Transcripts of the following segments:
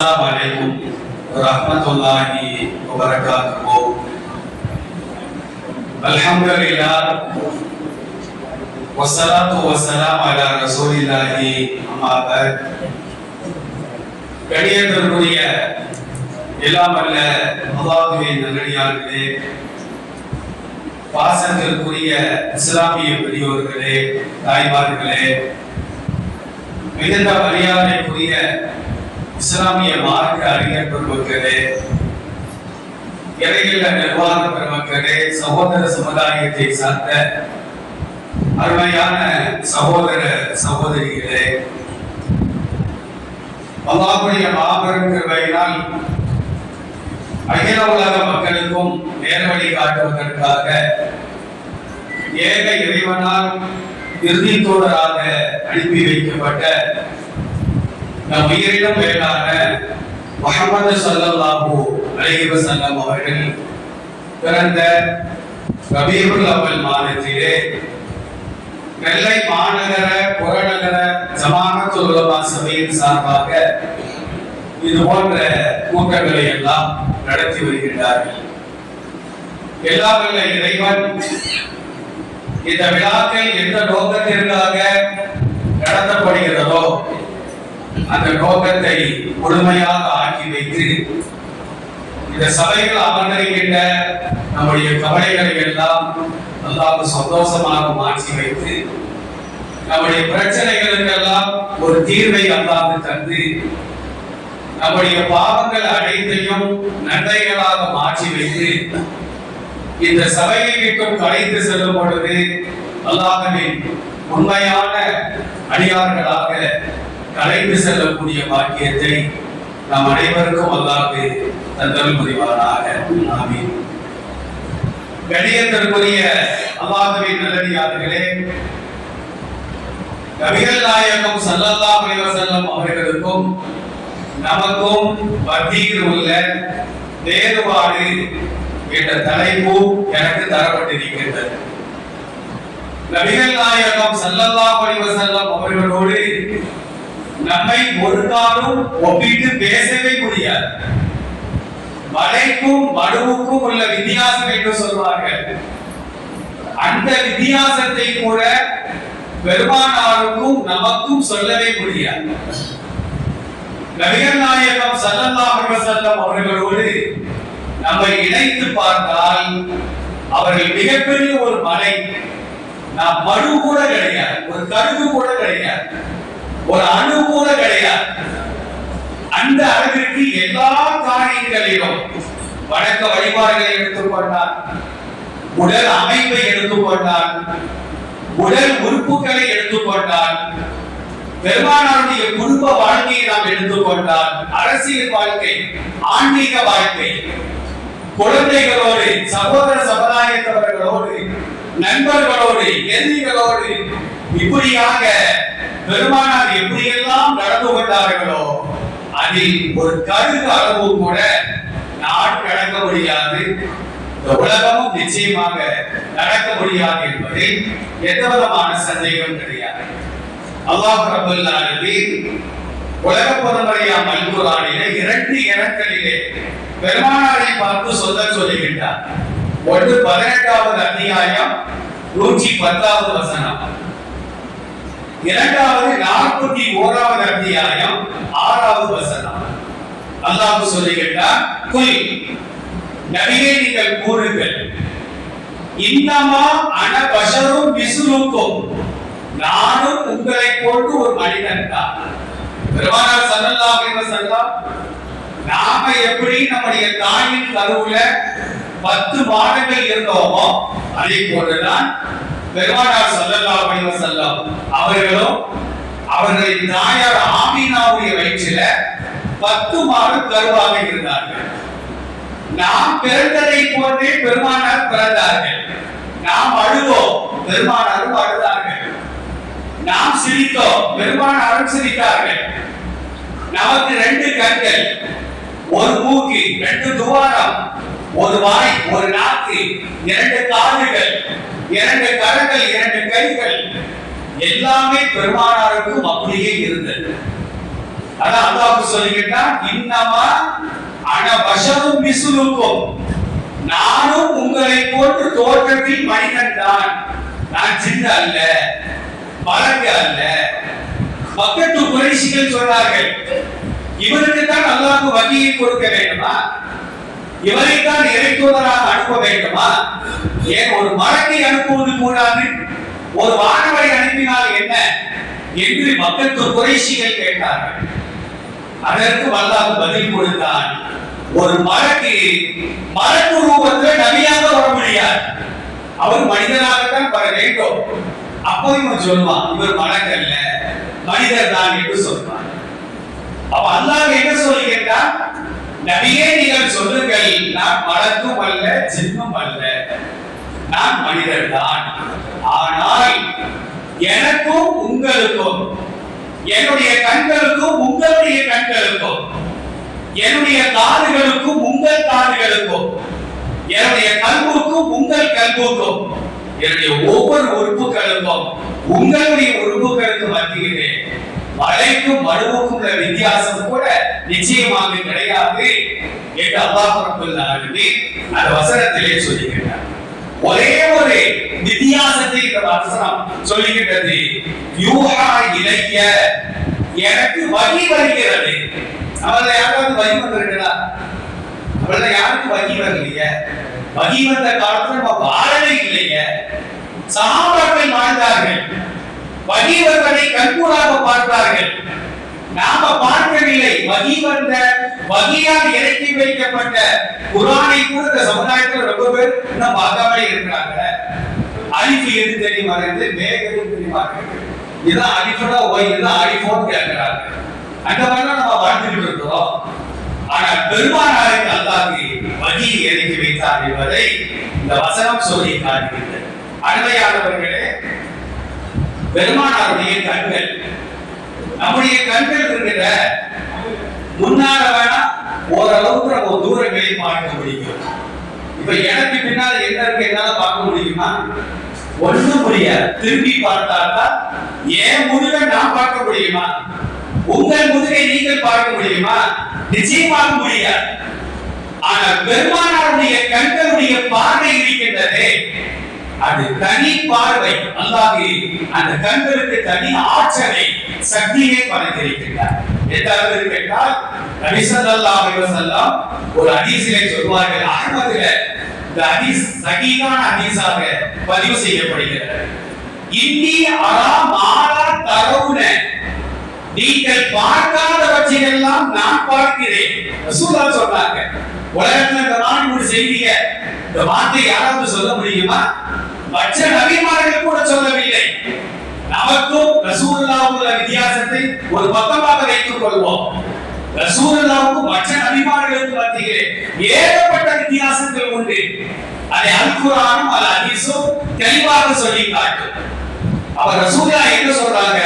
السلام عليكم ورحمة الله وبركاته الحمد لله والصلاة والسلام على رسول الله أما بعد கணியத்திற்குரிய எல்லாம் அல்ல அல்லாஹுவின் நல்லடியார்களே பாசத்திற்குரிய இஸ்லாமிய பெரியோர்களே தாய்மார்களே மிகுந்த மரியாதைக்குரிய இஸ்லாமிய மார்க்க அறிஞர் பெருமக்களே இடையில நிர்வாக பெருமக்களே சகோதர சமுதாயத்தை சார்ந்த அருமையான சகோதர சகோதரிகளே அல்லாஹுடைய மாபெரும் கிருபையினால் அகில உலக மக்களுக்கும் நேர்வழி காட்டுவதற்காக ஏக இறைவனால் இறுதி தோழராக அனுப்பி வைக்கப்பட்ட நம் உயிரிடம் மேலான முகமது ஸல்லல்லாஹு அலைஹி வஸல்லம் அவர்கள் பிறந்த ரபீஉல் அவல் மாதத்திலே நெல்லை மாநகர புறநகர ஜமானத்துல் உலமா சபையின் சார்பாக இது போன்ற கூட்டங்களை எல்லாம் நடத்தி வருகின்றார்கள். எல்லாவல்ல இறைவன் இந்த விழாக்கள் எந்த நோக்கத்திற்காக நடத்தப்படுகிறதோ அந்த நோக்கத்தை முழுமையாக ஆக்கி வைத்து இந்த சபைகள் அமர்ந்திருக்கின்ற நம்முடைய கவலைகளை எல்லாம் அல்லாஹ் சந்தோஷமாக மாற்றி வைத்து நம்முடைய பிரச்சனைகளுக்கெல்லாம் ஒரு தீர்வை அல்லாது தந்து நம்முடைய பாவங்கள் அனைத்தையும் நன்மைகளாக மாற்றி வைத்து இந்த சபையை விட்டும் கலைத்து செல்லும் பொழுது அல்லாஹ்வின் உண்மையான அடியார்களாக கலைந்து செல்லக்கூடிய பாக்கியத்தை நாம் அனைவருக்கும் அல்லாது தந்தல் புரிவாராக ஆமீன். கணியத்திற்குரிய அல்லாஹ்வின் நல்லடியார்களே நபிகள் நாயகம் சல்லல்லா அலைஹி அவர்களுக்கும் நமக்கும் மத்தியில் உள்ள வேறுபாடு என்ற தலைப்பு எனக்கு தரப்பட்டிருக்கின்றது. நபிகள் நாயகம் சல்லல்லா அலைஹி வஸல்லம் அவர்களோடு நம்மை ஒரு காலம் ஒப்பிட்டு பேசவே முடியாது. மலைக்கும் மடுவுக்கும் உள்ள வித்தியாசம் என்று சொல்வார்கள். அந்த வித்தியாசத்தை கூட பெருமானாருக்கும் நமக்கும் சொல்லவே முடியாது. நபிகள் நாயகம் சல்லல்லாஹு செல்லம் அவர்களோடு நம்மை இணைத்து பார்த்தால் அவர்கள் மிகப்பெரிய ஒரு மலை. நாம் மடு கூட கிடையாது. ஒரு கருவு கூட கிடையாது. ஒரு அணு கூட கிடையாது அந்த அளவிற்கு எல்லா காரியங்களிலும் வணக்க வழிபாடுகளை எடுத்துக்கொண்டார் உடல் அமைப்பை எடுத்துக்கொண்டார் உடல் உறுப்புகளை எடுத்துக்கொண்டால் பெருமானாருடைய குடும்ப வாழ்க்கையை நாம் எடுத்துக்கொண்டால் அரசியல் வாழ்க்கை ஆன்மீக வாழ்க்கை. குழந்தைகளோடு சகோதர சமுதாயத்தவர்களோடு நண்பர்களோடு எதிரிகளோடு இப்படியாக பெருமானார் எப்படியெல்லாம் நடந்து கொண்டார்களோ அதில் ஒரு கருது அளவு கூட நாடு நடக்க முடியாது. இந்த உலகமும் நிச்சயமாக நடக்க முடியாது என்பதில் எந்த விதமான சந்தேகம் கிடையாது. அல்லாஹ் ரபுல் ஆலமீன் உலக பொதுமறையா மல்குரானிலே இரண்டு இனங்களிலே பெருமானாரை பார்த்து சொல்ல சொல்லுகின்றார். ஒன்று பதினெட்டாவது அத்தியாயம் நூற்றி பத்தாவது வசனம். இரண்டாவது நாற்பத்தி ஓராவது அத்தியாயம் ஆறாவது வசனம். அல்லாஹ் சொல்லுகின்றார் குல் நபியே நீங்கள் கூறுங்கள் இன்னமா அன பஷரும் விசுலுக்கும் நானும் உங்களை போன்று ஒரு மனிதன் தான். பெருமானார் சல்லல்லாஹு அலைஹி வஸல்லம் நாம எப்படி நம்முடைய தாயின் கருவுல பத்து மாதங்கள் இருந்தோமோ அதே போலதான் பெருமானார் சல்லல்லாஹு அலைஹி வஸல்லம் அவர்களும் அவர்களின் தாயார் ஆமீனாவுடைய வயிற்றில பத்து மாதம் கருவாக இருந்தார்கள். நாம் பிறந்ததை போன்றே பெருமானார் பிறந்தார்கள். நாம் அழுவோம் பெருமானாரும் அழுதார்கள். நாம் சிரித்தோம் பெருமானாரும் சிரித்தார்கள். நமக்கு ரெண்டு கண்கள் ஒரு மூக்கு ரெண்டு துவாரம். ஒரு வாய் ஒரு நாக்கு இரண்டு காதுகள் இரண்டு கரங்கள் இரண்டு கைகள் எல்லாமே பெருமானாருக்கும் அப்படியே இருந்தது. அதான் அல்லாவுக்கு சொல்லிக்கிட்டா இன்னமா அன பஷரும் மிசுலுக்கும் நானும் உங்களை போன்று தோற்றத்தில் மனிதன் தான். நான் சின்ன அல்ல மலக்கு அல்ல. பக்கத்து குறைசிகள் சொன்னார்கள் இவருக்கு தான் அல்லாவுக்கு வங்கியை கொடுக்க வேண்டுமா? இவரைத்தான் இறைத்தூதராக அனுப்ப வேண்டுமா? ஏன் ஒரு மரத்தை அனுப்புவது கூடாது? ஒரு வானவரை அனுப்பினால் என்ன? என்று மக்களுக்கு குறைசிகள் கேட்டார்கள். அதற்கு அல்லாஹ் பதில் கொடுத்தான் ஒரு மலக்கு மலக்கு ரூபத்தில் நபியாக வர முடியாது. அவர் மனிதனாகத்தான் வர வேண்டும். அப்போ இவன் சொல்லுவான் இவர் மலக்கு மனிதர் தான் என்று சொல்வான் அப்ப அல்லாஹ் என்ன சொல்லுகின்றான் நபியே நீங்கள் சொல்லுங்கள் நான் மலக்கும் அல்ல ஜென்மம் அல்ல. நான் மனிதர் தான். ஆனால் எனக்கும் உங்களுக்கும் என்னுடைய கண்களுக்கும் உங்களுடைய கண்களுக்கும் என்னுடைய காதுகளுக்கும் உங்கள் காதுகளுக்கும் என்னுடைய கல்புக்கும் உங்கள் கல்புக்கும் என்னுடைய ஒவ்வொரு உறுப்புகளுக்கும் உங்களுடைய உறுப்புகளுக்கு மத்தியிலே மழைக்கும் மடுவுக்கும் உள்ள வித்தியாசம் கூட நிச்சயமாக கிடையாது என்று அல்லாஹ் ரப்பல் நான் அந்த வசனத்திலே சொல்லுகிறார் ஒரே ஒரு வித்தியாசத்தை இந்த வசனம் சொல்லுகின்றது யூஹா இலக்கிய எனக்கு வகி வருகிறது. அவள யாராவது வகி வந்திருக்கிறா அவள யாருக்கு வகி வரலையே? வகி வந்த காலத்துல நம்ம வாழவே இல்லையே. சகாபாக்கள் வாழ்ந்தார்கள். வகி கண்கூடாக பார்த்தார்கள். நாம பார்க்கவில்லை. வகி வந்த இறக்கி வைக்கப்பட்ட குரானை கூட இந்த சமுதாயத்தில் ரொம்ப பேர் இன்னும் பார்க்காமலே இருக்கிறாங்க. அழிப்பு எது தெரியுமா இருந்து மேக எது தெரியுமா இருக்கு? இதுதான் அலிஃபோட ஓய் இதுதான் அலிஃபோன் கேட்கிறாங்க. அந்த மாதிரி நம்ம வாழ்ந்துட்டு இருக்கிறோம் ஆனா பெருமானாருக்கு அல்லாஹ் வகி இறக்கி வைத்தார் என்பதை இந்த வசனம் சொல்லி காட்டுகிறது அருமையானவர்களே பெருமானாருடைய கண்கள். நம்முடைய கண்கள் இருக்கிற முன்னால வேணா ஓரளவுக்கு நம்ம தூரங்களை பார்க்க முடியும். இப்ப எனக்கு பின்னால் என்ன இருக்கு என்னால பார்க்க முடியுமா? ஒண்ணும் முடியாது. திரும்பி பார்த்தால்தான் என் முதுகை நான் பார்க்க முடியுமா? உங்கள் முதுகை நீங்கள் பார்க்க முடியுமா? நிச்சயமாக முடியாது. ஆனால் பெருமானாருடைய கண்களுடைய பார்வை இருக்கின்றதே அது தனி பார்வை. அல்லாஹ் அந்த கண்களுக்கு தனி ஆற்றலை சக்தியை படைத்திருக்கிறார் எதாவது கேட்டால் நபி ஸல்லல்லாஹு ஒரு ஹதீஸிலே சொல்வார்கள் அஹ்மதில இந்த ஹதீஸ் சகீகான ஹதீஸாக பதிவு செய்யப்படுகிறது. இன்னி அரா மாலா தரவுன நீங்கள் பார்க்காதவற்றையெல்லாம் நான் பார்க்கிறேன். ரசூலுல்லாஹ் சொன்னாங்க உலகத்துல இந்த மாதிரி செய்திய இந்த வார்த்தை யாராவது சொல்ல முடியுமா? மற்ற நபிமார்கள் கூட சொல்லவில்லை. நமக்கும் ரசூலுல்லாஹ் உள்ள வித்தியாசத்தை ஒரு பக்கமாக வைத்துக் கொள்வோம். ரசூலுல்லாஹ்வுக்கும் மற்ற நபிமார்களுக்கு மத்தியிலே ஏகப்பட்ட வித்தியாசங்கள் உண்டு. அதை அல்குரானும் அல் ஹதீஸும் தெளிவாக சொல்லி காட்டும் அவர் ரசூலா என்ன சொல்றாங்க?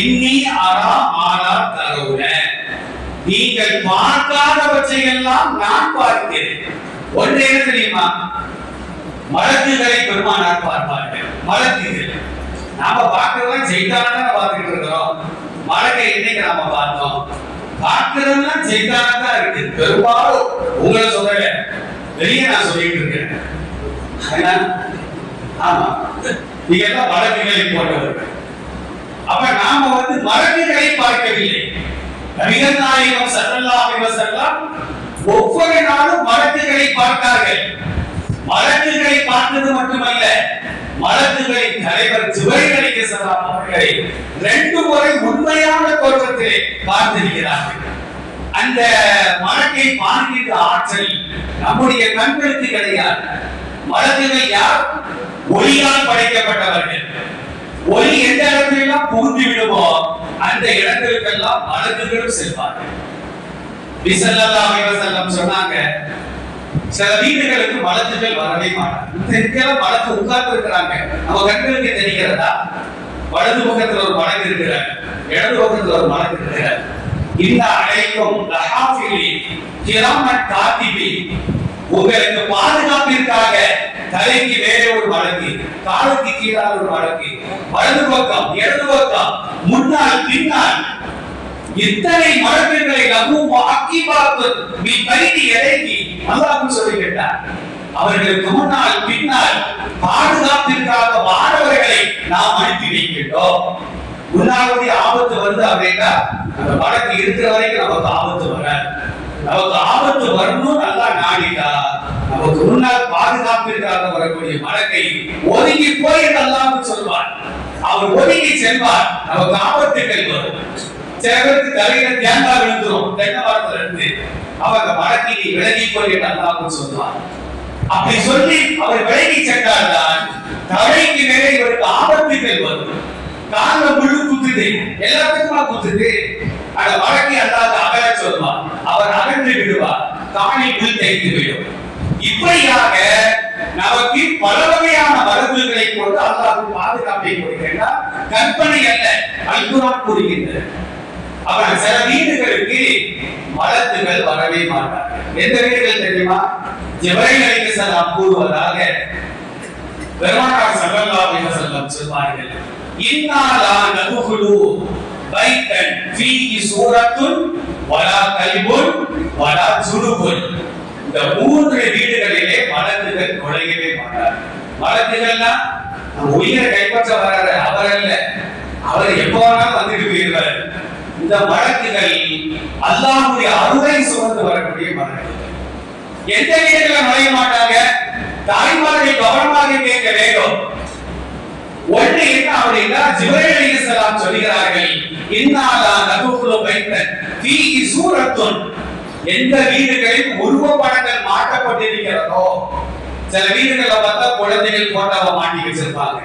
இன்னி அரா மாலா தரவுன. நீங்கள் பார்க்காதவற்றை எல்லாம் நான் பார்க்கிறேன். ஒன்று என்ன தெரியுமா? மலத்தீர்களை பெருமானார் பார்ப்பார்கள். மலக்குகள் நாம பார்க்கறதெல்லாம் செய்தான பார்த்துட்டு இருக்கிறோம். மலக்கை இன்னைக்கு நாம பார்த்தோம்? பார்க்கறதெல்லாம் செய்தானதான் இருக்கு. பெரும்பாலும் உங்களை சொல்லல. வெளியே நான் சொல்லிட்டு இருக்கேன். ஏன்னா, ஆமா. நீங்க எல்லாம் வழக்குகளை போன்றவர்கள் அப்ப நாம வந்து மலக்குகளை பார்க்கவில்லை. நபிகள் நாயகம் ஸல்லல்லாஹு அலைஹி வஸல்லம் ஒவ்வொரு நாளும் மலக்குகளை பார்த்தார்கள். மலக்குகளை பார்த்தது மட்டுமல்ல மலக்குகளின் தலைவர் ஜுபைர் அலைஹிஸ்ஸலாம் அவர்களை ரெண்டு முறை உண்மையான தோற்றத்திலே பார்த்திருக்கிறார்கள். அந்த மலக்கை பார்க்கின்ற ஆற்றல் நம்முடைய கண்களுக்கு கிடையாது. மலக்குகள் யார்? ஒளியால் படைக்கப்பட்டவர்கள். ஒளி எந்த இடத்திலெல்லாம் புகுந்து விடுமோ அந்த இடத்திற்கெல்லாம் மலக்குகளும் செல்வார்கள். சொன்னாங்க சில வீடுகளுக்கு மலத்துகள் வரவே மாட்டாங்க. இந்த உட்கார்ந்து இருக்கிறாங்க நம்ம கண்களுக்கு தெரிகிறதா? வலது பக்கத்துல ஒரு மலக்கு இருக்கிறார். இடது பக்கத்துல ஒரு மலக்கு இருக்கிறார். இந்த அழைக்கும் உங்களுக்கு பாதுகாப்பிற்காக தலைக்கு மேலே ஒரு வழக்கு காலுக்கு கீழால் ஒரு வழக்கு வலது பக்கம் இடது பக்கம் முன்னால் பின்னால் இத்தனை மலக்குகளை லகுவும் அக்கிபாத்து நீ பைதி எதைக்கு அல்லாஹ் சொல்லி கேட்டார் அவர்களுக்கு முன்னால் பின்னால் பாதுகாப்பிற்காக வானவர்களை நாம் அனுப்பி வைக்கின்றோம். முன்னாடி ஆபத்து வருது அப்படின்னா அந்த வழக்கு இருக்கிற வரைக்கும் நமக்கு ஆபத்து வராது. நமக்கு ஆபத்து வரணும் நல்லா நாடிட்டா நமக்கு முன்னால் பாதுகாப்பிற்காக வரக்கூடிய வழக்கை ஒதுங்கி போய் அல்லாஹ் சொல்வார் அவர் ஒதுங்கி செல்வார் நமக்கு ஆபத்துகள் வரும். சில பேருக்கு தலையில தேங்காய் விழுந்துரும். தென்னை மரத்துல இருந்து அவங்க மரத்தை நீ விலகி போய் அல்லாஹ் சொல்வார் அப்படி சொல்லி அவர் விலகி சென்றால்தான் தலைக்கு மேலே இவருக்கு ஆபத்துகள் வரும். கால முழு குத்துது. எல்லாத்துக்குமா குத்துது. அந்த வழக்கை அல்லாத அகல சொல்வார் அவர் அகன்று விடுவார். காணி முள் தைத்து விடும். இப்படியாக நமக்கு பல வகையான மரபுகளை கொண்டு அல்லாஹ் பாதுகாப்பை கொடுக்கின்றார். கற்பனை அல்ல அல்குரான் கூறுகின்றது. அவன் சில வீடுகளுக்கு மலத்துகள் வரவே மாட்டார்கள் எந்த வீடுகள் தெரியுமா? ஜிப்ரைல் அலைஹிஸ்ஸலாம் கூறுவதாக பெருமானார் ஸல்லல்லாஹு அலைஹி சொல்வார்கள் இன்னாலா நதுகுலு பைத்தன் ஃபீஹி சூரத்துன் வலா கல்புன் வலா ஜுனுபுன் இந்த மூன்று வீடுகளிலே மலக்குகள் நுழையவே மாட்டார் மலக்குகள்னா உயிரை கைப்பற்ற வராத அவர் அல்ல. அவர் எப்போ வேணாலும் வந்துட்டு போயிருவார். இந்த வழக்குகள் அல்லாஹுடைய அருளை சுமந்து வரக்கூடிய மலக்குகள் எந்த வீடுகளை நுழைய மாட்டாங்க? தாய்மார்கள் கவனமாக கேட்க வேண்டும். ஒன்று என்ன? அப்படின்னா ஜிப்ரைல் அலைஹிஸ்ஸலாம் சொல்கிறார்கள் இன்னாலா நதுகுலு பைத்தன் தீ சூரத்துன். எந்த வீடுகளில் உருவப்படங்கள் மாட்டப்பட்டிருக்கிறதோ சில வீடுகளை பார்த்தா குழந்தைகள் போட்டாவை மாட்டி வச்சிருப்பாங்க.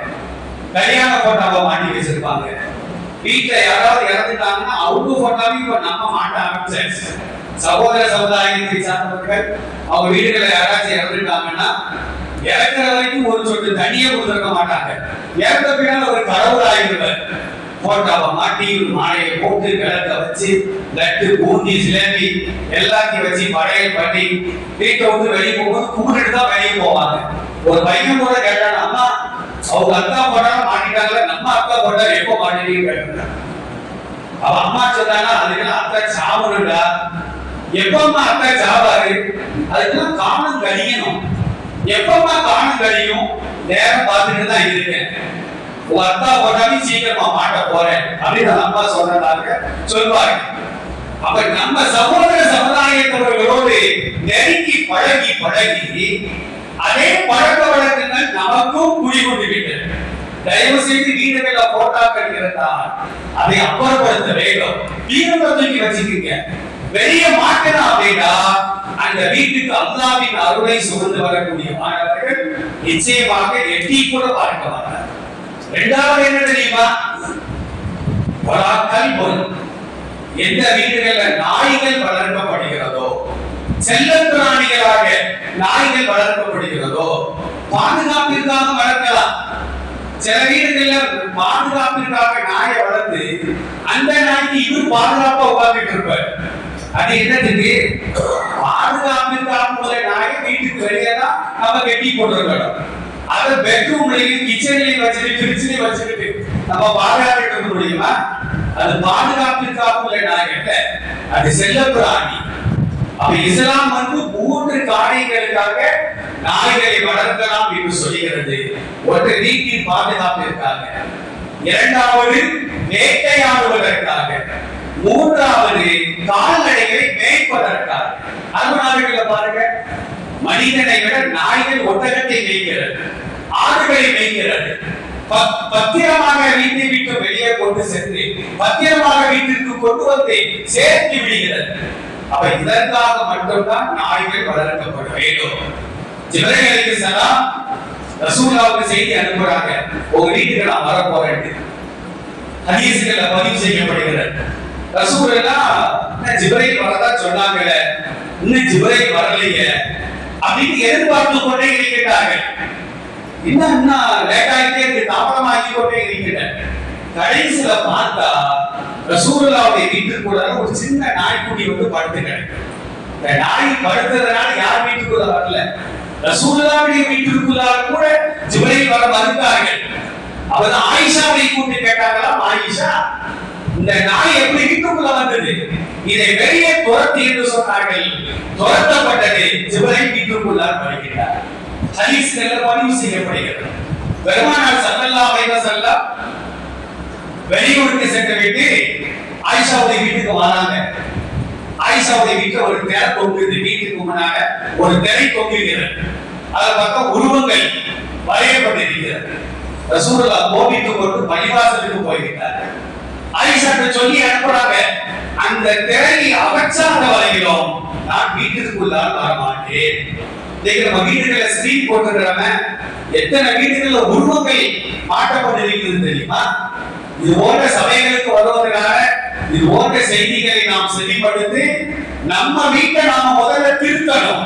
கல்யாண போட்டாவை மாட்டி வச்சிருப்பாங்க. வீட்டுல யாராவது இறந்துட்டாங்கன்னா அவங்க போட்டோவையும் இப்ப நம்ம மாட்ட ஆரம்பிச்சாச்சு சகோதர சமுதாயத்தை சார்ந்தவர்கள் அவங்க வீடுகளை யாராச்சும் இறந்துட்டாங்கன்னா இறக்குற வரைக்கும் ஒரு சொட்டு தண்ணியே கொடுத்துருக்க மாட்டாங்க. இறந்த பின்னால் ஒரு கடவுள் ஆகிடுவார் போட்டாவை மாட்டி ஒரு மாலையை போட்டு கிழக்க வச்சு லட்டு பூந்தி சிலேபி எல்லாத்தையும் வச்சு படையல் பண்ணி வீட்டை வந்து வெளியே போகும்போது கும்பிட்டு தான் வெளியே போவாங்க. ஒரு பையன் கூட கேட்டான் அம்மா அவங்க அக்கா போட்டாலும் மாட்டிட்டாங்களே? நம்ம அக்கா போட்டா எப்போ மாட்டீங்கன்னு அவ அம்மா சொன்னாங்க அதுக்கெல்லாம் அக்கா சாவணும்டா எப்பம்மா அக்கா சாவாரு அதுக்கெல்லாம் காணம் கழியணும் எப்பம்மா காணம் கழியும் நேரம் பார்த்துட்டு தான் இருக்கேன். உங்க அக்கா போட்டாலும் சீக்கிரமா மாட்ட போறேன் அப்படின்னு அம்மா சொன்னதாக சொல்வாரு அப்ப நம்ம சகோதர சமுதாயத்தவர்களோடு நெருங்கி பழகி பழகி அதே பழக்க வழக்கங்கள் நமக்கும் குடிகொண்டு தயவு செய்து வீடுகள போட்டாக்கள் இருந்தால் அதை அப்புறப்படுத்த வேண்டும். வீடுகளை தூக்கி வச்சுக்கீங்க. வெளியே மாட்டணும் அப்படின்னா அந்த வீட்டுக்கு அல்லாவின் அருளை சுமந்து வரக்கூடிய மாணவர்கள் நிச்சயமாக எட்டி கூட பார்க்க மாட்டார் இரண்டாவது என்ன தெரியுமா? வளாக்கல் பொருள். எந்த வீடுகள்ல நாய்கள் வளர்க்கப்படுகிறதோ செல்ல பிராணிகளாக நாய்கள் வளர்க்கப்படுகிறதோ பாதுகாப்பிற்காக வளர்க்கலாம். சில வீடுகள்ல பாதுகாப்பிற்காக நாயை வளர்த்து அந்த நாய்க்கு இது பாதுகாப்பா உட்கார்ந்துட்டு இருப்பார். அது என்னதுக்கு? பாதுகாப்பிற்காக உள்ள நாயை வீட்டுக்கு வெளியே தான் நம்ம கட்டி போட்டுருக்கணும் அத பெட்ரூம்லயும் கிச்சன்லயும் வச்சுட்டு பிரிட்ஜ்லயும் வச்சுக்கிட்டு நம்ம பாதுகாத்துட்டு இருக்க முடியுமா? அது பாதுகாப்பிற்காக உள்ள நாய் அது செல்ல பிராணி அப்ப இஸ்லாம் வந்து மூன்று காரியங்களுக்காக நாய்களை வளர்க்கலாம் என்று சொல்லுகிறது. ஒன்று வீட்டின் பாதுகாப்பிற்காக. இரண்டாவது வேட்டையாடுவதற்காக மூன்றாவது கால்நடைகளை மேய்ப்பதற்காக. அருணாவில பாருங்க. மனிதனை விட நாய்கள் ஒட்டகத்தை மேய்கிறது ஆடுகளை மேய்கிறது பத்திரமாக வீட்டை விட்டு வெளியே கொண்டு சென்று பத்திரமாக வீட்டிற்கு கொண்டு வந்து சேர்த்து விடுகிறது. அப்ப இதற்காக மட்டும்தான் நாய்கள் வளர்க்கப்பட வேண்டும். ஜிப்ரைல் அலைஹிஸ்ஸலாம் ரசூலாவுக்கு செய்தி அனுப்புறாங்க. உங்க வீட்டுக்கு நான் வரப்போறேன் போறேன். பதிவு செய்யப்படுகிறது. ரசூலா என்ன வரதா சொன்னாங்கல்ல இன்னும் ஜிப்ரைல் வரலையே. அப்படின்னு எதிர்பார்த்து கொண்டே இருக்கிறார்கள் இன்னும் இன்னும் லேட் ஆகிட்டே இருக்கு. தாமதமாகி கொண்டே இருக்கிறேன் கடைசியில பார்த்தா ரசூலுல்லாவுடைய வீட்டுக்குள்ள ஒரு சின்ன நாய்க்குட்டி வந்து படுத்து கிடக்கு. இந்த நாய் படுத்ததுனால யார் வீட்டுக்குள்ள வரல? ரசூலுல்லாவுடைய வீட்டுக்குள்ள கூட ஜிப்ரைல் வர மறுத்தார்கள். அவர் ஆயிஷாவை கூட்டி கேட்டாங்களாம் ஆயிஷா இந்த நாய் எப்படி வீட்டுக்குள்ள வந்தது? இதை வெளியே துரத்தி என்று சொன்னார்கள். துரத்தப்பட்டது ஜிப்ரைல் வீட்டுக்குள்ளார் வருகிறார் ஹதீஸ்ல பதிவு செய்யப்படுகிறது. பெருமானார் சல்லல்லா அலைஹி வெளியூருக்கு சென்று விட்டு ஆயிஷாவுடைய வீட்டுக்கு வராங்க. ஆயிஷாவுடைய வீட்டுல ஒரு திரை தொங்குது வீட்டுக்கு முன்னால ஒரு திரை தொங்குகிறது அதை பார்த்தா உருவங்கள் வரையப்பட்டிருக்கிறது. ரசூலுல்லா கோபித்து கொண்டு பள்ளிவாசலுக்கு போய்விட்டார். ஆயிஷாட்ட சொல்லி அனுப்புறாங்க அந்த திரையை அகற்றாத வரையிலும் நான் வீட்டுக்குள்ளால் வரமாட்டேன். இன்னைக்கு நம்ம வீடுகளை ஸ்கிரீன் போட்டுக்கிறாங்க எத்தனை வீடுகளில் உருவங்கள் மாட்டப்பட்டிருக்கிறது தெரியுமா? இது போன்ற சபைகளுக்கு வருவதனால இது போன்ற செய்திகளை நாம் செவிப்படுத்தி நம்ம வீட்டை நாம முதல்ல திருத்தணும்.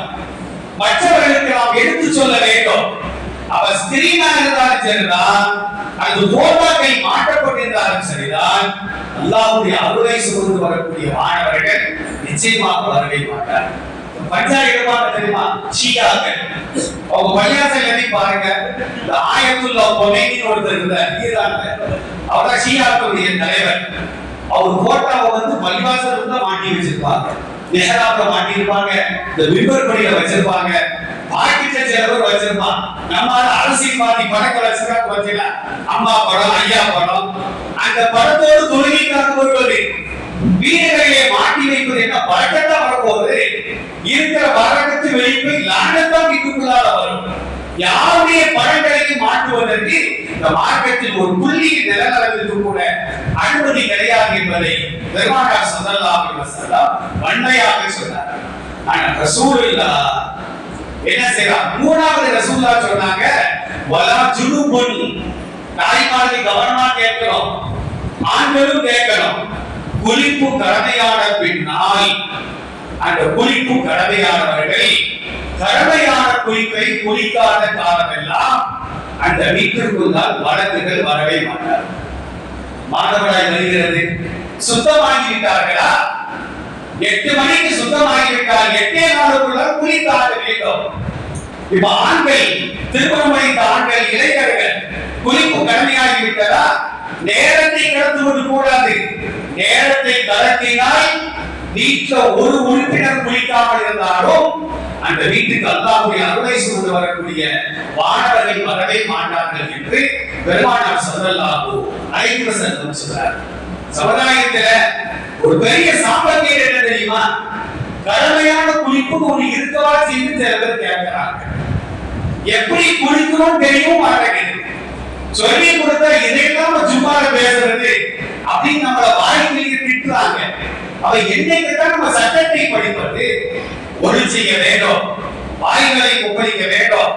மற்றவர்களுக்கு நாம் எடுத்து சொல்ல வேண்டும். அவ ஸ்கிரீனா இருந்தாலும் சரிதான் அது போட்டாக்கள் மாற்றப்பட்டிருந்தாலும் சரிதான் அல்லாவுடைய அருளை சுமந்து வரக்கூடிய மாணவர்கள் நிச்சயமாக வரவே மாட்டார் பஞ்சாயத்து தெரியுமா? ஷியாக்கள் அவங்க பள்ளியாசல் எழுதி பாருங்க. இந்த ஆயத்துல்லா பொமைனின்னு ஒருத்தர் இருந்தார் ஈரான்ல அவர் ஷியாக்களுடைய தலைவர். அவர் போட்டோவை வந்து பள்ளிவாசல் தான் மாட்டி வச்சிருப்பாங்க. நெஹராப்ல மாட்டியிருப்பாங்க. இந்த விபர் படியில வச்சிருப்பாங்க. பாக்கிட்ட சில பேர் வச்சிருப்பான் நம்ம அரசியல்வாதி படத்தை வச்சிருக்காங்க பார்த்தீங்கன்னா அம்மா படம் ஐயா படம் அந்த படத்தோடு தொழுகைக்காக வருவது வீடுகளிலே மாட்டி வைப்பது என்ன பழக்கத்தான் வரப்போகுது? இருக்கிற பழக்கத்து வெளிப்பு லானத்தான் இதுக்குள்ளால வரும். யாருடைய பழங்களையும் மாற்றுவதற்கு இந்த மார்க்கத்தில் ஒரு புள்ளி நிலநலத்திற்கு கூட அனுமதி கிடையாது என்பதை பெருமானார் ஸல்லல்லாஹு அலைஹி வன்மையாக சொன்னார். ஆனா ரசூலுல்லா என்ன செய்யலாம் மூணாவது ரசூல்லா சொன்னாங்க வலா ஜுனுபுன் தாய்மார்கள் கவனமா கேட்கணும். ஆண்களும் கேட்கணும். குளிப்பு கடமையான பின்னால் அந்த குறிப்பு கடமையானவர்கள் கடமையான குறிப்பை குளிக்காத காலமெல்லாம் அந்த மீட்டிற்குள்ளால் வழக்குகள் வரவே மாட்டார் மாதவராய் வருகிறது. சுத்தமாகி விட்டார்களா எட்டு மணிக்கு சுத்தமாகி விட்டால் எட்டே நாளுக்குள்ளால் குளித்தாக வேண்டும் இப்ப ஆண்கள் திருமணம் வைத்த ஆண்கள் இளைஞர்கள் குறிப்பு கடமையாகிவிட்டதா? நேரத்தை கடத்துவது கூடாது நேரத்தை கடத்தினால் வீட்டுல ஒரு உறுப்பினர் குளிக்காமல் இருந்தாலும் அந்த வீட்டுக்கு அல்லாஹுடைய அருளை சூழ்ந்து வரக்கூடிய வானவர்கள் வரவே மாட்டார்கள் என்று பெருமானார் ஸல்லல்லாஹு அலைஹி வஸல்லம் சொல்றார். சமுதாயத்துல ஒரு பெரிய சாம்பத்தியம் என்ன தெரியுமா? கடமையான குளிப்பு ஒரு இருக்கவா செய்து சில பேர் கேட்கிறாங்க. எப்படி குளிக்கணும் தெரியும்? மாட்டேங்குது சொல்லி கொடுத்தா இதையெல்லாம் சும்மால பேசுறது அப்படின்னு நம்மள வாழ்க்கையில திட்டுறாங்க. அவ என்னைக்கு தான் நம்ம சட்டத்தை படிப்பது? ஒளி செய்ய வேண்டும். வாய்களை ஒப்பளிக்க வேண்டும்.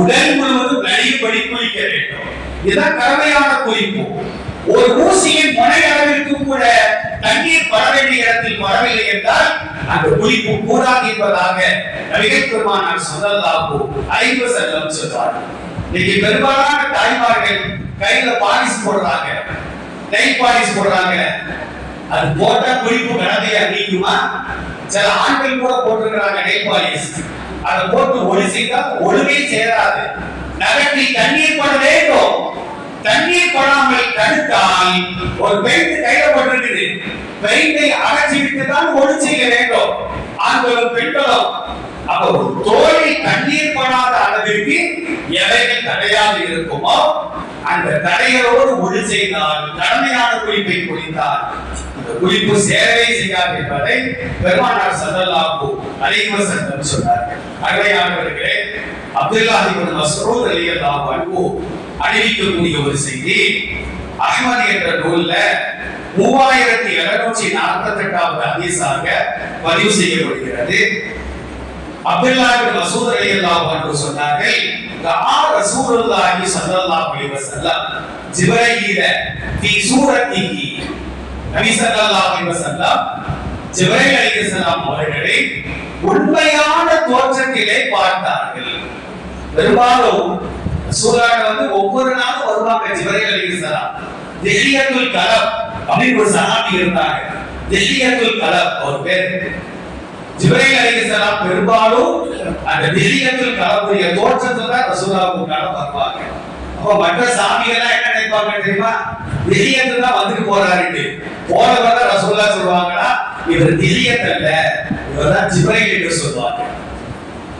உடல் முழுவதும் நலியும்படி குளிக்க வேண்டும். இதுதான் கடமையான குறிப்பு. ஒரு ஊசியின் முனை அளவிற்கு கூட தண்ணீர் பட வேண்டிய இடத்தில் வரவில்லை என்றால் அந்த குறிப்பு கூடாது என்பதாக நபிகள் பெருமானார் சொல்லலாகும் ஐந்து செல்லம் சொல்வார்கள். இன்னைக்கு பெரும்பாலான தாய்மார்கள் கையில பாலிஸ் போடுறாங்க. நெய் பாலிஸ் போடுறாங்க. அது போட்டா குறிப்பு கடமையா நீக்குமா? சில ஆண்கள் கூட போட்டிருக்கிறாங்க நெய் பாலிஸ் அதை போட்டு ஒளி ஒழுங்கே சேராது. நகட்டி தண்ணீர் பட வேண்டும். தண்ணீர் படாமல் தடுத்தால் ஒரு பெயிண்ட் கையில போட்டிருக்குது. பெயிண்டை அகற்றி விட்டு தான் ஒழிச்சிக்க வேண்டும். ஆண்களும் பெண்களும். அப்போ ஒரு தண்ணீர் படாமல் அளவிற்கு எவைகள் தடையாக இருக்குமோ அந்த தடைகளோடு ஒளி செய்தால் கடமையான குறிப்பை குறித்தார் அந்த குளிப்பு சேரவே செய்யாது என்பதை பெருமானார் சல்லல்லாஹு அலைஹி வஸல்லம் சொன்னார்கள். அருமையானவர்களே அப்துல்லாஹ் இப்னு மஸ்ஊத் ரலியல்லாஹு அன்ஹு அறிவிக்கக்கூடிய ஒரு செய்தி அஹ்மத் என்ற நூல்ல மூவாயிரத்தி இருநூற்றி நாற்பத்தி எட்டாவது அதிசாக பதிவு செய்யப்படுகிறது. அப்துல்லாஹ் இப்னு ரலியல்லாஹு அன்ஹு சொன்னார்கள் கஆ ரசூலுல்லாஹி ஸல்லல்லாஹு அலைஹி வஸல்லம் ஜிப்ரீல ஃபீ சூரத்திஹி நபி ஸல்லல்லாஹு அலைஹி வஸல்லம் ஜிப்ரீல் அலைஹிஸ்ஸலாம் அவர்களை உண்மையான தோற்றத்திலே பார்த்தார்கள். பெரும்பாலும் சூறாக வந்து ஒவ்வொரு நாளும் வருவாங்க ஜிப்ரீல் அலைஹிஸ்ஸலாம் திஹியத்துல் கலப் அப்படின்னு ஒரு சஹாபி இருந்தாங்க. திஹியத்துல் கலப் அவர் பேர் ஜிப்ரீல் அலைஹிஸ்ஸலாம் பெரும்பாலும் அந்த திஹியத்துல் கலக்கூடிய தோற்றத்துல தான் ரசூலுல்லாஹ்வுக்கு வருவாங்க. அப்ப மற்ற சாமிகள்லாம் என்ன நினைப்பாங்க தெரியுமா? திரியத்து தான் வந்துட்டு போறாருட்டு போனவங்க தான் ரசூல்லா சொல்லுவாங்களா? இவர் திரியத் அல்ல இவர் தான் ஜிப்ரைல் என்று சொல்லுவாங்க.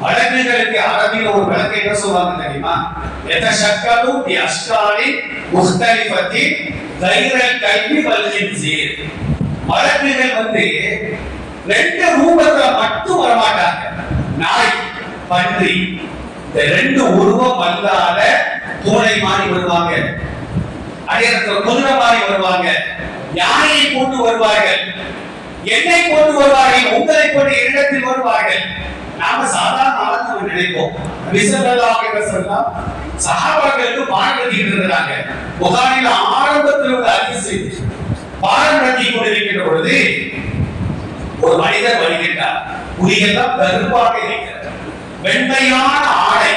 வழக்குகளுக்கு அரபியில் ஒரு வழக்கு என்ன சொல்லுவாங்க தெரியுமா? எதஷக்கலு பி அஷ்காலி முக்தலிஃபத்தி தைரல் கல்வி வல்ஹின்சீர் வழக்குகள் வந்து ரெண்டு ரூபத்துல மட்டும் வரமாட்டாங்க. நாய் பன்றி இந்த ரெண்டு உருவம் அல்லாத பூனை மாறி வருவாங்க. அடையாளத்துல குதிரை மாதிரி வருவாங்க. யானையை போட்டு வருவார்கள். என்னை போட்டு வருவார்கள். உங்களை போட்டு இடத்தில் வருவார்கள். நாம சாதாரண நம்ம நினைப்போம். விசல்லாஹ் சொல்லலாம் சஹாபாக்களுக்கு பாடம் நடத்திட்டு இருக்கிறாங்க புகாரில ஆரம்பத்தில் உள்ள அதிசு பாடம் நடத்தி கொண்டிருக்கின்ற பொழுது ஒரு மனிதர் வருகின்றார். புலியெல்லாம் கருப்பாக இருக்கிறது. வெண்மையான ஆடை.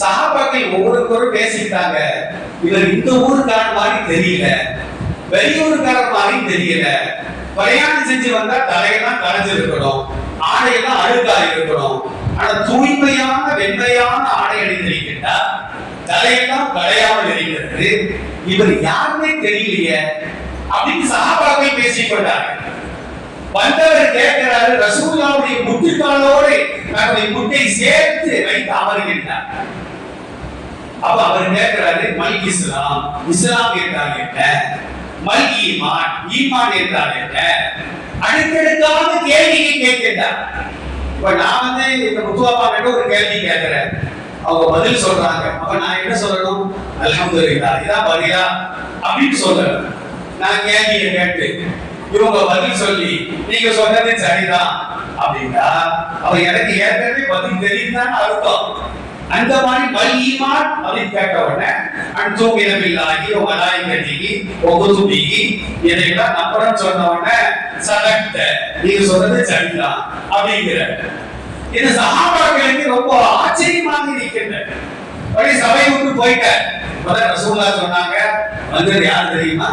சகாபாக்கள் ஒவ்வொருத்தரும் பேசிட்டாங்க. இவர் இந்த ஊருக்காரன் மாதிரி தெரியல. வெளியூருக்காரன் மாதிரி தெரியல. பிரயாணம் செஞ்சு வந்தா தலையெல்லாம் கரைஞ்சிருக்கணும். ஆடையெல்லாம் அழுக்கா இருக்கணும். ஆனா தூய்மையான வெண்மையான ஆடை அணிந்திருக்கின்றா? தலையெல்லாம் கலையாமல் இருக்கிறது. இவர் யாருமே தெரியலையே. அப்படின்னு சகாபாக்கள் பேசிக்கொண்டார்கள். வந்தவர் கேட்கிறாரு ரசூல்லாவுடைய முட்டுக்காலோடு தன்னுடைய முட்டை சேர்த்து வைத்து அமர்கின்றார். அப்ப அவர் கேட்கிறாரு மல் இஸ்லாம் இஸ்லாம் என்றால் என்ன? மல் ஈமான் ஈமான் என்றால் என்ன? அடுக்கடுக்கான கேள்வியை கேட்கின்றார். இப்ப நான் வந்து இந்த முத்துவாப்பா கிட்ட ஒரு கேள்வி கேட்கிறேன். அவங்க பதில் சொல்றாங்க. அப்ப நான் என்ன சொல்லணும்? அல்ஹம்துலில்லாஹ் இதான் பதிலா? அப்படின்னு சொல்லணும். நான் கேள்வியை கேட்டு இவங்க பதில் சொல்லி நீங்க சொன்னது சரிதான் அப்படின்னா அவ எனக்கு ஏற்கனவே பதில் தெரியுதுன்னு அர்த்தம். அந்த மாதிரி மல் அப்படின்னு கேட்ட உடனே அன்சோம் இனமில்லாகி ஓ மலாய்கட்டிக்கு ஓ குதுபிக்கு இதையெல்லாம் நம்புறேன்னு சொன்ன உடனே சதக்த நீங்க சொன்னது சரிதான் அப்படிங்கிற. இது சகாபாக்களுக்கு ரொம்ப ஆச்சரியமாக இருக்கின்றது. வழி சபை விட்டு போயிட்டார். முதல்ல ரசூல்லா சொன்னாங்க வந்தது யார் தெரியுமா?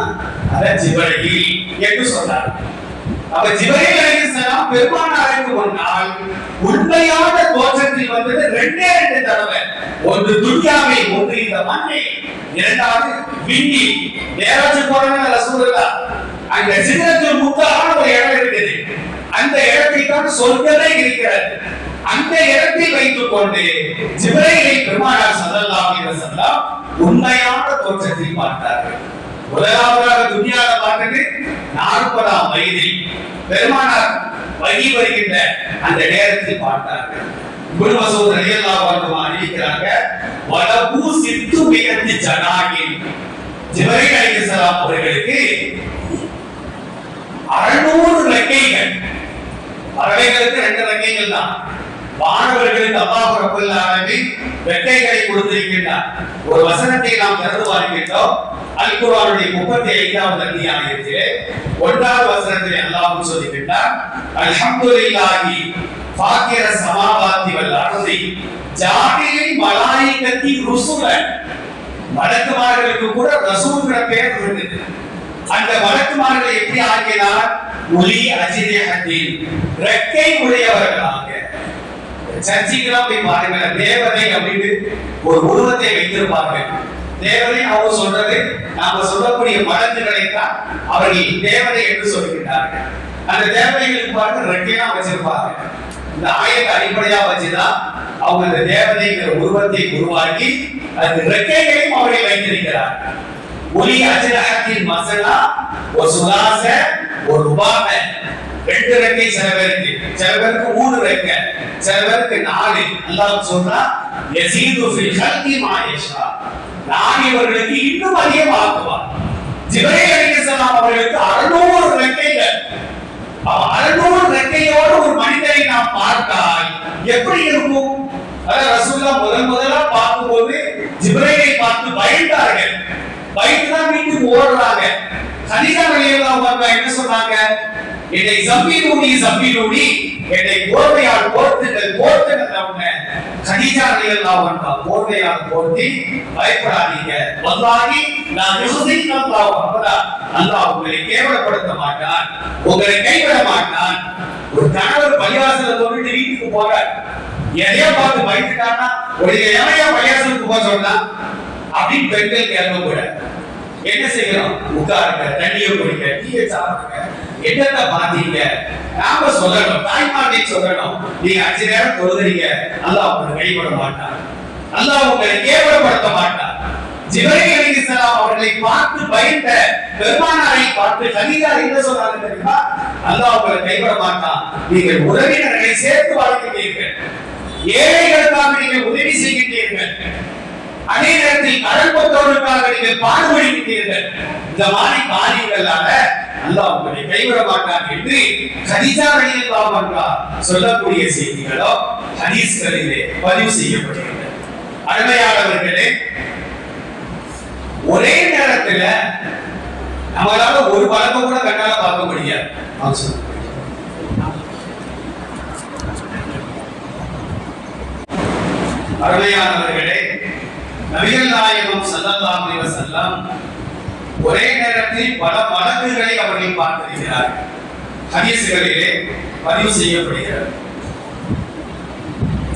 அத ஜிபரீல். என்று சொன்னார். அப்ப ஜிபரீல் அலைஹிஸ்ஸலாம் பெருமானாருக்கு முன்னால் உண்மையான தோற்றத்தில் வந்தது ரெண்டே ரெண்டு தடவை. ஒன்று துன்யாவை ஒன்று இந்த மண்ணை. இரண்டாவது விண்ணி நேராஜ் போறாங்க ரசூலுல்லா அந்த சிதறத்தில் முத்தான ஒரு இடம் இருக்குது. அந்த இடத்தில் தான் சொர்க்கமே இருக்கிறது. அந்த இடத்தில் வைத்துக் கொண்டு ஜிப்ரைலை பெருமானார் ஸல்லல்லாஹு அலைஹி வஸல்லம் உண்மையான தோற்றத்தில் பார்த்தார்கள். முதலாவதாக துனியாவை பார்த்தது நாற்பதாம் வயதில் பெருமானார் வகி வருகின்ற அந்த நேரத்தில் பார்த்தார்கள் இப்னு மசூத் ரலியல்லாஹு அன்ஹு அறிவிக்கிறாங்க வலபு சித்து மிகத்து ஜனாகின் ஜிப்ரைல் அலிசலாம் அவர்களுக்கு அறுநூறு ரெக்கைகள். பறவைகளுக்கு ரெண்டு ரெக்கைகள் தான். மாணவர்களுக்கு அல்லாஹ் ரப்பல் ஆலமீன் வெட்டைகளை கொடுத்திருக்கின்றார். ஒரு வசனத்தை நாம் திறந்து பார்க்கின்றோம் அல் குர்ஆனுடைய முப்பத்தி ஐந்தாவது அத்தியாயத்திலே ஒன்றாவது வசனத்தை அல்லாஹ் சொல்லுகின்றார் அல்ஹம்துலில்லாஹி ஃபாக்கிர சமாவாத்தி வல் அர்தி. மலாயி மலாயிகத்தி ருசுல வழக்குமார்களுக்கு கூட ரசூல்ங்கிற பெயர் இருந்தது. அந்த வழக்குமார்களை எப்படி ஆக்கினார்? ஒலி ஹத்தீன் ரெக்கை உடையவர்களாக. சர்ச்சைக்கெல்லாம் போய் பாருங்க தேவதை அப்படின்னு ஒரு உருவத்தை வைத்திருப்பார்கள். தேவதை அவங்க சொல்றது நாம சொல்லக்கூடிய மலக்குகளை தான் அவர்கள் தேவதை என்று சொல்கின்றார்கள். அந்த தேவதைகளுக்கு பாருங்க ரெட்டையா வச்சிருப்பாங்க. இந்த ஆயத்தை அடிப்படையா வச்சுதான் அவங்க அந்த தேவதைங்கிற உருவத்தை உருவாக்கி அந்த ரெக்கைகளையும் அவர்கள் வைத்திருக்கிறார். ஒலி அஜரகத்தின் மசலா ஒரு சுலாச ஒரு உபாக ரெண்டு ரெக்கை சில பேருக்கு சில பேருக்கு மூணு ரெக்கை சில பேருக்கு நாலு அல்லாஹ் சொல்றா யசீது ஃபில் ஹல்கி மாயஷா நான் இவர்களுக்கு இன்னும் அதிகமாக்குவார் ஜிப்ரீல் அலைஹிஸ்ஸலாம் அவர்களுக்கு 600 ரெக்கைகள். அறுநூறு ரெக்கையோடு ஒரு மனிதனை நாம் பார்த்தால் எப்படி இருக்கும்? ரசூல்லா முதல் முதலா பார்க்கும்போது ஜிப்ரைலை பார்த்து பயந்தார்கள். பயந்துதான் வீட்டுக்கு ஓடுறாங்க. ஹனிதா ரலியல்லாஹு என்ன சொன்னாங்க? என்னை சம்பீரூடி சம்பீரூடி என்னை போர்வையால் போர்த்துங்கள் போர்த்துங்கள் அவங்க ஹதீஜா ரலியல்லாஹு போர்வையால் போர்த்தி பயப்படாதீங்க. வல்லாஹி நான் யுஹ்சின் அல்லாஹ் அபதா அல்லாஹ் உங்களை கேவலப்படுத்த மாட்டான் உங்களை கைவிட மாட்டான். ஒரு கணவர் பள்ளிவாசல சொல்லிட்டு வீட்டுக்கு போறார். எதையோ பார்த்து பயந்துட்டான்னா? ஒரு எவையோ பள்ளிவாசலுக்கு போக சொன்னா? அப்படின்னு பெண்கள் கேட்க கூட என்ன செய்யணும்? உட்காருங்க தண்ணியை குடிங்க டீயை சாப்பிடுங்க. என்னென்ன மாத்தீங்க? நாம சொல்லணும். தாய்மார்களை சொல்லணும். நீங்க அஞ்சு நேரம் தொழுதுறீங்க. அல்லாஹ் உங்களை கைவிட மாட்டான். அல்லாஹ் உங்களை கேவலப்படுத்த மாட்டான். ஜிப்ரீல் அலைஹிஸ்ஸலாம் அவர்களை பார்த்து பயந்த பெருமானாரை பார்த்து கதீஜா என்ன சொன்னாங்க தெரியுமா? அல்லாஹ் உங்களை கைவிட மாட்டான். நீங்கள் உறவினர்களை சேர்த்து வாழ்கிறீர்கள் ஏழைகளுக்காக நீங்கள் உதவி செய்கின்றீர்கள். அதே நேரத்தில் கடன் கொத்தவர்களுக்காக நீங்கள் பாடுபடுகின்றீர்கள். இந்த மாதிரி காரியங்களால அல்லாஹ் உங்களை கைவிட மாட்டான் என்று கதிஜா ரலியல்லாஹு அன்ஹா சொல்லக்கூடிய செய்திகளோ ஹதீஸ்களிலே பதிவு செய்யப்படுகிறது அருமையானவர்களே ஒரே நேரத்துல நம்மளால ஒரு பழக்கம் கூட கண்ணால பார்க்க முடியாது. அருமையானவர்களே நபிகள் நாயகம் ஸல்லல்லாஹு அலைஹி வஸல்லம் ஒரே நேரத்தில் பல மலக்குகளை அவர்கள் பார்த்திருக்கிறார். ஹதீஸ்களிலே பதிவு செய்யப்படுகிறது.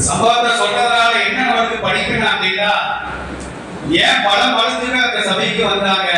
சம்பவத்தை சொல்றதுனால என்ன நமக்கு படிக்கணும் அப்படின்னா ஏன் பல மலக்குகள் அந்த சபைக்கு வந்தாங்க?